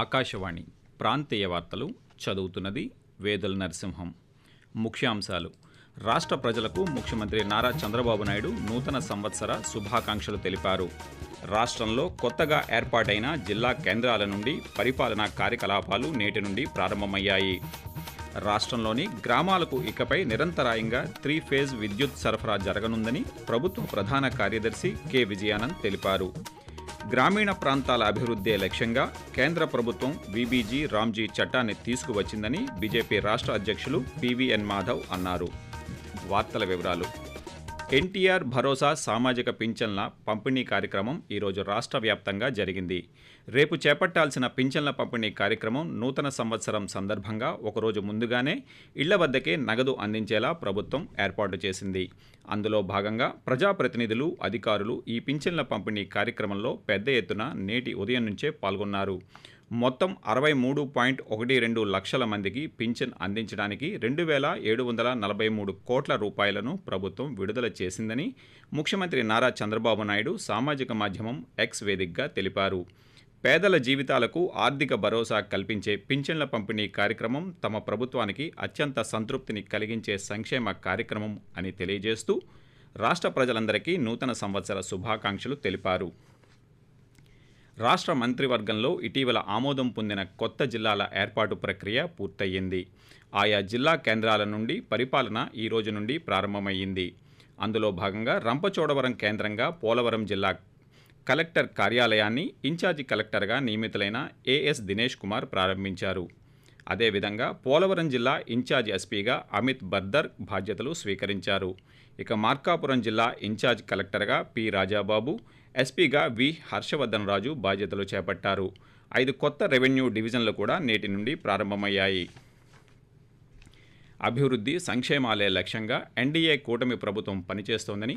ఆకాశవాణి ప్రాంతీయ వార్తలు చదువుతున్నది వేదల నరసింహం. ముఖ్యాంశాలు. రాష్ట్ర ప్రజలకు ముఖ్యమంత్రి నారా చంద్రబాబు నాయుడు నూతన సంవత్సర శుభాకాంక్షలు తెలిపారు. రాష్ట్రంలో కొత్తగా ఏర్పాటైన జిల్లా కేంద్రాల నుండి పరిపాలనా కార్యకలాపాలు నేటి నుండి ప్రారంభమయ్యాయి. రాష్ట్రంలోని గ్రామాలకు ఇకపై నిరంతరాయంగా త్రీ ఫేజ్ విద్యుత్ సరఫరా జరగనుందని ప్రభుత్వ ప్రధాన కార్యదర్శి కె. విజయానంద్ తెలిపారు. గ్రామీణ ప్రాంతాల అభివృద్ధే లక్ష్యంగా కేంద్ర ప్రభుత్వం విబీజీ రామ్జీ చట్టాన్ని తీసుకువచ్చిందని బీజేపీ రాష్ట్ర అధ్యక్షులు పివిఎన్ మాధవ్ అన్నారు. వార్తల వివరాలు. ఎన్టీఆర్ భరోసా సామాజిక పింఛన్ల పంపిణీ కార్యక్రమం ఈరోజు రాష్ట్ర వ్యాప్తంగా జరిగింది. రేపు చేపట్టాల్సిన పింఛన్ల పంపిణీ కార్యక్రమం నూతన సంవత్సరం సందర్భంగా ఒకరోజు ముందుగానే ఇళ్ళ వద్దకే నగదు అందించేలా ప్రభుత్వం ఏర్పాటు చేసింది. అందులో భాగంగా ప్రజాప్రతినిధులు అధికారులు ఈ పింఛన్ల పంపిణీ కార్యక్రమంలో పెద్ద ఎత్తున నేటి ఉదయం నుంచే పాల్గొన్నారు. మొత్తం అరవై మూడు పాయింట్ ఒకటి రెండు లక్షల మందికి పింఛన్ అందించడానికి రెండు వేల ఏడు వందల నలభై మూడు కోట్ల రూపాయలను ప్రభుత్వం విడుదల చేసిందని ముఖ్యమంత్రి నారా చంద్రబాబు నాయుడు సామాజిక మాధ్యమం ఎక్స్ వేదికగా తెలిపారు. పేదల జీవితాలకు ఆర్థిక భరోసా కల్పించే పింఛన్ల పంపిణీ కార్యక్రమం తమ ప్రభుత్వానికి అత్యంత సంతృప్తిని కలిగించే సంక్షేమ కార్యక్రమం అని తెలియజేస్తూ రాష్ట్ర ప్రజలందరికీ నూతన సంవత్సర శుభాకాంక్షలు తెలిపారు. రాష్ట్ర మంత్రివర్గంలో ఇటీవల ఆమోదం పొందిన కొత్త జిల్లాల ఏర్పాటు ప్రక్రియ పూర్తయింది ఆయా జిల్లా కేంద్రాల నుండి పరిపాలన ఈ రోజు నుండి ప్రారంభమయ్యింది. అందులో భాగంగా రంపచోడవరం కేంద్రంగా పోలవరం జిల్లా కలెక్టర్ కార్యాలయాన్ని ఇన్ఛార్జి కలెక్టర్గా నియమితులైన ఏఎస్ దినేష్ కుమార్ ప్రారంభించారు. అదేవిధంగా పోలవరం జిల్లా ఇన్ఛార్జ్ ఎస్పీగా అమిత్ బర్దర్ బాధ్యతలు స్వీకరించారు. ఇక మార్కాపురం జిల్లా ఇన్ఛార్జ్ కలెక్టర్గా పి రాజాబాబు ఎస్పీగా వి హర్షవర్ధన్ రాజు బాధ్యతలు చేపట్టారు. ఐదు కొత్త రెవెన్యూ డివిజన్లు కూడా నేటి నుండి ప్రారంభమయ్యాయి. అభివృద్ధి సంక్షేమాలే లక్ష్యంగా ఎన్డీఏ కూటమి ప్రభుత్వం పనిచేస్తోందని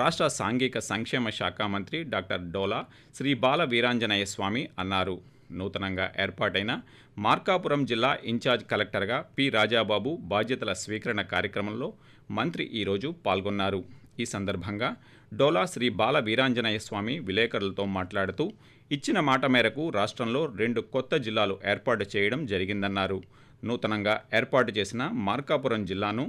రాష్ట్ర సాంఘిక సంక్షేమ శాఖ మంత్రి డాక్టర్ డోలా శ్రీ బాల వీరాంజనేయ స్వామి అన్నారు. నూతనంగా ఏర్పాటైన మార్కాపురం జిల్లా ఇన్ఛార్జ్ కలెక్టర్గా పి. రాజాబాబు బాధ్యతల స్వీకరణ కార్యక్రమంలో మంత్రి ఈరోజు పాల్గొన్నారు. ఈ సందర్భంగా డోలా శ్రీ బాల వీరాంజనేయ స్వామి విలేకరులతో మాట్లాడుతూ ఇచ్చిన మాట మేరకు రాష్ట్రంలో రెండు కొత్త జిల్లాలు ఏర్పాటు చేయడం జరిగిందన్నారు. నూతనంగా ఏర్పాటు చేసిన మార్కాపురం జిల్లాను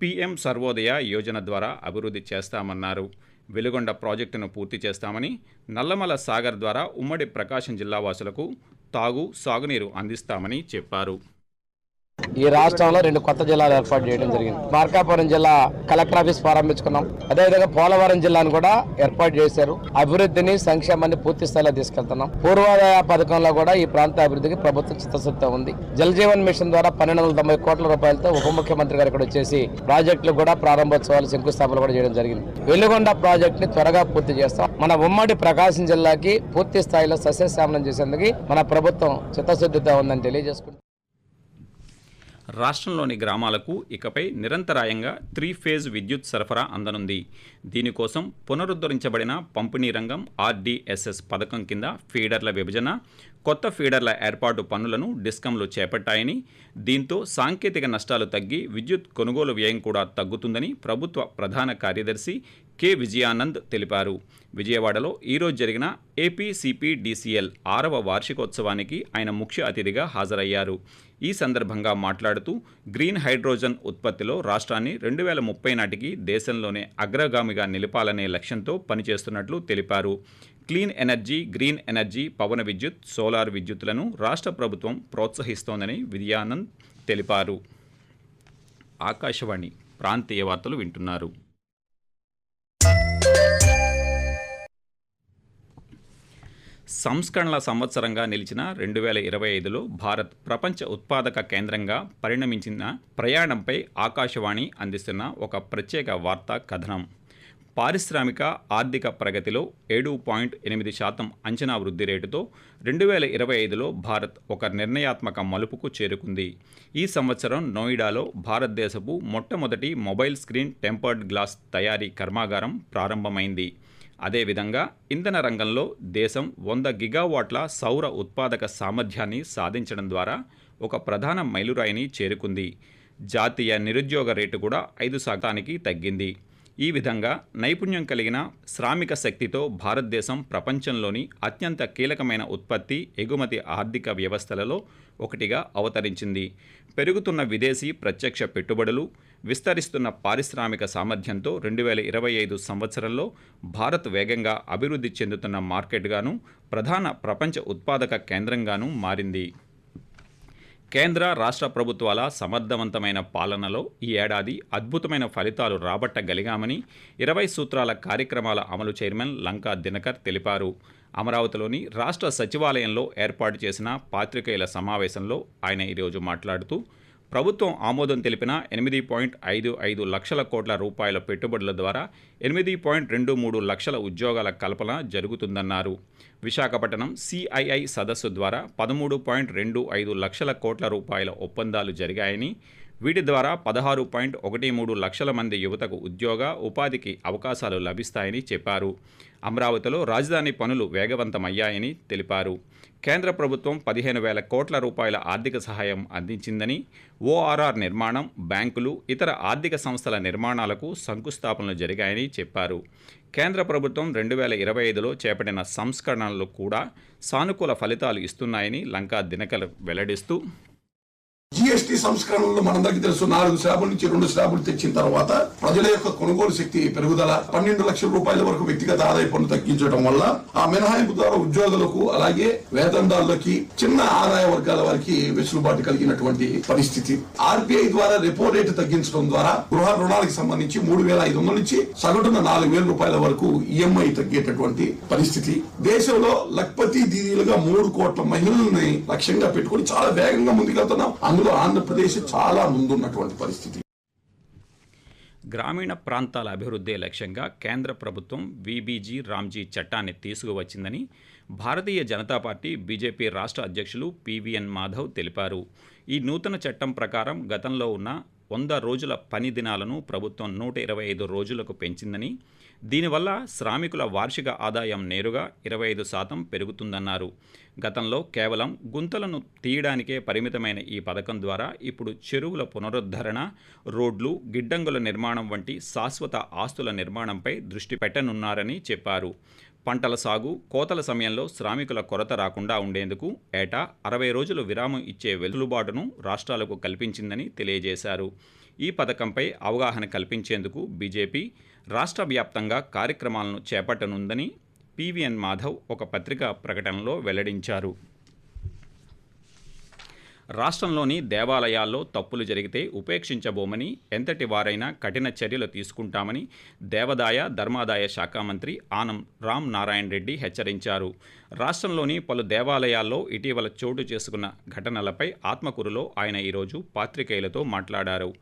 పీఎం సర్వోదయ యోజన ద్వారా అభివృద్ధి చేస్తామన్నారు. వెలుగొండ ప్రాజెక్టును పూర్తి చేస్తామని నల్లమల సాగర్ ద్వారా ఉమ్మడి ప్రకాశం జిల్లా వాసులకు తాగు సాగునీరు అందిస్తామని చెప్పారు. ఈ రాష్ట్రంలో రెండు కొత్త జిల్లాలు ఏర్పాటు చేయడం జరిగింది. మార్కాపురం జిల్లా కలెక్టర్ ఆఫీస్ ప్రారంభించుకున్నాం. అదేవిధంగా పోలవరం జిల్లాను కూడా ఏర్పాటు చేశారు. అభివృద్ధిని సంక్షేమాన్ని పూర్తి స్థాయిలో తీసుకెళ్తున్నాం. పూర్వాదాయ పథకంలో కూడా ఈ ప్రాంత అభివృద్ధికి ప్రభుత్వం చిత్తశుద్ధి ఉంది. జలజీవన్ మిషన్ ద్వారా పన్నెండు వందల తొంభై కోట్ల రూపాయలతో ఉప ముఖ్యమంత్రి గారు ఇక్కడ వచ్చేసి ప్రాజెక్టులు కూడా ప్రారంభోత్సవాలు శంకుస్థాపన కూడా చేయడం జరిగింది. వెలుగొండ ప్రాజెక్ట్ని త్వరగా పూర్తి చేస్తాం. మన ఉమ్మడి ప్రకాశం జిల్లాకి పూర్తి స్థాయిలో సస్యశ్యామలం చేసేందుకు మన ప్రభుత్వం చిత్తశుద్ధితో ఉందని తెలియజేసుకుంటాం రాష్ట్రంలోని గ్రామాలకు ఇకపై నిరంతరాయంగా త్రీ ఫేజ్ విద్యుత్ సరఫరా అందనుంది. దీనికోసం పునరుద్ధరించబడిన పంపిణీ రంగం ఆర్డీఎస్ఎస్ పథకం కింద ఫీడర్ల విభజన కొత్త ఫీడర్ల ఏర్పాటు పనులను డిస్కంలు చేపట్టాయని దీంతో సాంకేతిక నష్టాలు తగ్గి విద్యుత్ కొనుగోలు వ్యయం కూడా తగ్గుతుందని ప్రభుత్వ ప్రధాన కార్యదర్శి కె. విజయానంద్ తెలిపారు. విజయవాడలో ఈరోజు జరిగిన ఏపీసీపీడీసీఎల్ ఆరవ వార్షికోత్సవానికి ఆయన ముఖ్య అతిథిగా హాజరయ్యారు. ఈ సందర్భంగా మాట్లాడుతూ గ్రీన్ హైడ్రోజన్ ఉత్పత్తిలో రాష్ట్రాన్ని రెండు వేల ముప్పై నాటికి దేశంలోనే అగ్రగామిగా నిలపాలనే లక్ష్యంతో పనిచేస్తున్నట్లు తెలిపారు. క్లీన్ ఎనర్జీ గ్రీన్ ఎనర్జీ పవన విద్యుత్ సోలార్ విద్యుత్లను రాష్ట్ర ప్రభుత్వం ప్రోత్సహిస్తోందని విజయానంద్ తెలిపారు. ఆకాశవాణి ప్రాంతీయ వార్తలు వింటున్నారు. సంస్కరణల సంవత్సరంగా నిలిచిన రెండు వేల ఇరవై ఐదులో భారత్ ప్రపంచ ఉత్పాదక కేంద్రంగా పరిణమించిన ప్రయాణంపై ఆకాశవాణి అందిస్తున్న ఒక ప్రత్యేక వార్తా కథనం. పారిశ్రామిక ఆర్థిక ప్రగతిలో ఏడు పాయింట్ ఎనిమిది శాతం అంచనా వృద్ధి రేటుతో రెండు వేల ఇరవై ఐదులో భారత్ ఒక నిర్ణయాత్మక మలుపుకు చేరుకుంది. ఈ సంవత్సరం నోయిడాలో భారతదేశపు మొట్టమొదటి మొబైల్ స్క్రీన్ టెంపర్డ్ గ్లాస్ తయారీ కర్మాగారం ప్రారంభమైంది. అదేవిధంగా ఇంధన రంగంలో దేశం వంద గిగావాట్ల సౌర ఉత్పాదక సామర్థ్యాన్ని సాధించడం ద్వారా ఒక ప్రధాన మైలురాయిని చేరుకుంది. జాతీయ నిరుద్యోగ రేటు కూడా ఐదు శాతానికి తగ్గింది. ఈ విధంగా నైపుణ్యం కలిగిన శ్రామిక శక్తితో భారతదేశం ప్రపంచంలోని అత్యంత కీలకమైన ఉత్పత్తి ఎగుమతి ఆర్థిక వ్యవస్థలలో ఒకటిగా అవతరించింది. పెరుగుతున్న విదేశీ ప్రత్యక్ష పెట్టుబడులు విస్తరిస్తున్న పారిశ్రామిక సామర్థ్యంతో రెండు వేల ఇరవై ఐదు సంవత్సరంలో భారత్ వేగంగా అభివృద్ధి చెందుతున్న మార్కెట్గాను ప్రధాన ప్రపంచ ఉత్పాదక కేంద్రంగాను మారింది. కేంద్ర రాష్ట్ర ప్రభుత్వాల సమర్థవంతమైన పాలనలో ఈ ఏడాది అద్భుతమైన ఫలితాలు రాబట్టగలిగామని ఇరవై సూత్రాల కార్యక్రమాల అమలు చైర్మన్ లంకా దినకర్ తెలిపారు. అమరావతిలోని రాష్ట్ర సచివాలయంలో ఏర్పాటు చేసిన పాత్రికేయుల సమావేశంలో ఆయన ఈరోజు మాట్లాడుతూ ప్రభుత్వం ఆమోదం తెలిపిన ఎనిమిది పాయింట్ ఐదు ఐదు లక్షల కోట్ల రూపాయల పెట్టుబడుల ద్వారా ఎనిమిది పాయింట్ రెండు మూడు లక్షల ఉద్యోగాల కల్పన జరుగుతుందన్నారు. విశాఖపట్నం సిఐఐ సదస్సు ద్వారా పదమూడు పాయింట్ రెండు ఐదు లక్షల కోట్ల రూపాయల ఒప్పందాలు జరిగాయని వీటి ద్వారా పదహారు పాయింట్ ఒకటి మూడు లక్షల మంది యువతకు ఉద్యోగ ఉపాధికి అవకాశాలు లభిస్తాయని చెప్పారు. అమరావతిలో రాజధాని పనులు వేగవంతమయ్యాయని తెలిపారు. కేంద్ర ప్రభుత్వం పదిహేను వేల కోట్ల రూపాయల ఆర్థిక సహాయం అందించిందని ఓఆర్ఆర్ నిర్మాణం బ్యాంకులు ఇతర ఆర్థిక సంస్థల నిర్మాణాలకు శంకుస్థాపనలు జరిగాయని చెప్పారు. కేంద్ర ప్రభుత్వం రెండు వేల ఇరవై ఐదులో చేపట్టిన సంస్కరణలు కూడా సానుకూల ఫలితాలు ఇస్తున్నాయని లంకా దినకర్ వెల్లడిస్తూ జిఎస్టీ సంస్కరణలు మనందరికీ తెలుసు. నాలుగు స్లాబుల నుంచి రెండు స్లాబులు తెచ్చిన తర్వాత ప్రజల యొక్క కొనుగోలు శక్తి పెరుగుదల పన్నెండు లక్షల రూపాయల వరకు వ్యక్తిగత ఆదాయ పన్ను తగ్గించడం వల్ల ఆ మినహాయింపు ద్వారా ఉద్యోగులకు అలాగే వేతనదారులకి చిన్న ఆదాయ వర్గాల వారికి వెసులుబాటు కలిగినటువంటి పరిస్థితి. ఆర్బీఐ ద్వారా రెపో రేటు తగ్గించడం ద్వారా గృహ రుణాలకు సంబంధించి మూడు వేల ఐదు వందల నుంచి సగటున నాలుగు వేల రూపాయల వరకు ఈఎంఐ తగ్గేటటువంటి పరిస్థితి. దేశంలో లక్పతి దీదీలుగా మూడు కోట్ల మహిళల్ని లక్ష్యంగా పెట్టుకుని చాలా వేగంగా ముందుకెళ్తున్నాం. అందులో ఆంధ్రప్రదేశ్ చాలా ముందున్నటువంటి పరిస్థితి. గ్రామీణ ప్రాంతాల అభివృద్ధి లక్ష్యంగా కేంద్ర ప్రభుత్వం వీబీజీ రామ్జీ చట్టాన్ని తీసుకువచ్చిందని భారతీయ జనతా పార్టీ బీజేపీ రాష్ట్ర అధ్యక్షులు పివిఎన్ మాధవ్ తెలిపారు. ఈ నూతన చట్టం ప్రకారం గతంలో ఉన్న వంద రోజుల పని దినాలను ప్రభుత్వం నూట ఇరవై ఐదు రోజులకు పెంచిందని దీనివల్ల శ్రామికుల వార్షిక ఆదాయం నేరుగా ఇరవై ఐదు శాతం పెరుగుతుందన్నారు. గతంలో కేవలం గుంతలను తీయడానికే పరిమితమైన ఈ పథకం ద్వారా ఇప్పుడు చెరువుల పునరుద్ధరణ రోడ్లు గిడ్డంగుల నిర్మాణం వంటి శాశ్వత ఆస్తుల నిర్మాణంపై దృష్టి పెట్టనున్నారని చెప్పారు. పంటల సాగు కోతల సమయంలో శ్రామికుల కొరత రాకుండా ఉండేందుకు ఏటా అరవై రోజులు విరామం ఇచ్చే వెసులుబాటును రాష్ట్రాలకు కల్పించిందని తెలియజేశారు. ఈ పథకంపై అవగాహన కల్పించేందుకు బీజేపీ రాష్ట్ర వ్యాప్తంగా కార్యక్రమాలను చేపట్టనుందని పివిఎన్ మాధవ్ ఒక పత్రికా ప్రకటనలో వెల్లడించారు. రాష్ట్రంలోని దేవాలయాల్లో తప్పులు జరిగితే ఉపేక్షించబోమని ఎంతటి వారైనా కఠిన చర్యలు తీసుకుంటామని దేవాదాయ ధర్మాదాయ శాఖ మంత్రి ఆనం రామ్ నారాయణ రెడ్డి హెచ్చరించారు. రాష్ట్రంలోని పలు దేవాలయాల్లో ఇటీవల చోటు చేసుకున్న ఘటనలపై ఆత్మకూరులో ఆయన ఈరోజు పాత్రికేయులతో మాట్లాడారు.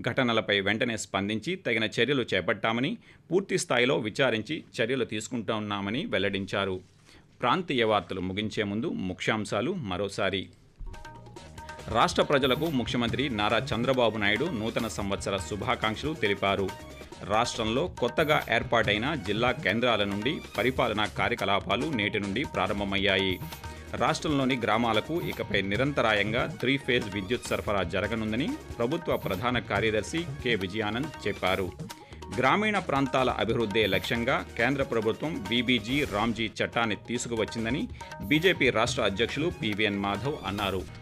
ఘటనలపై వెంటనే స్పందించి తగిన చర్యలు చేపట్టామని పూర్తి స్థాయిలో విచారించి చర్యలు తీసుకుంటున్నామని వెల్లడించారు. ప్రాంతీయ వార్తలు ముగించే ముందు ముఖ్యాంశాలు మరోసారి. రాష్ట్ర ప్రజలకు ముఖ్యమంత్రి నారా చంద్రబాబు నాయుడు నూతన సంవత్సర శుభాకాంక్షలు తెలిపారు. రాష్ట్రంలో కొత్తగా ఏర్పాటైన జిల్లా కేంద్రాల నుండి పరిపాలనా కార్యకలాపాలు నేటి నుండి ప్రారంభమయ్యాయి. రాష్ట్రంలోని గ్రామాలకు ఇకపై నిరంతరాయంగా త్రీ ఫేజ్ విద్యుత్ సరఫరా జరగనుందని ప్రభుత్వ ప్రధాన కార్యదర్శి కె. విజయానంద్ చెప్పారు. గ్రామీణ ప్రాంతాల అభివృద్ధే లక్ష్యంగా కేంద్ర ప్రభుత్వం బీబీజీ రామ్జీ చట్టాన్ని తీసుకువచ్చిందని బీజేపీ రాష్ట్ర అధ్యక్షులు పివిఎన్ మాధవ్ అన్నారు.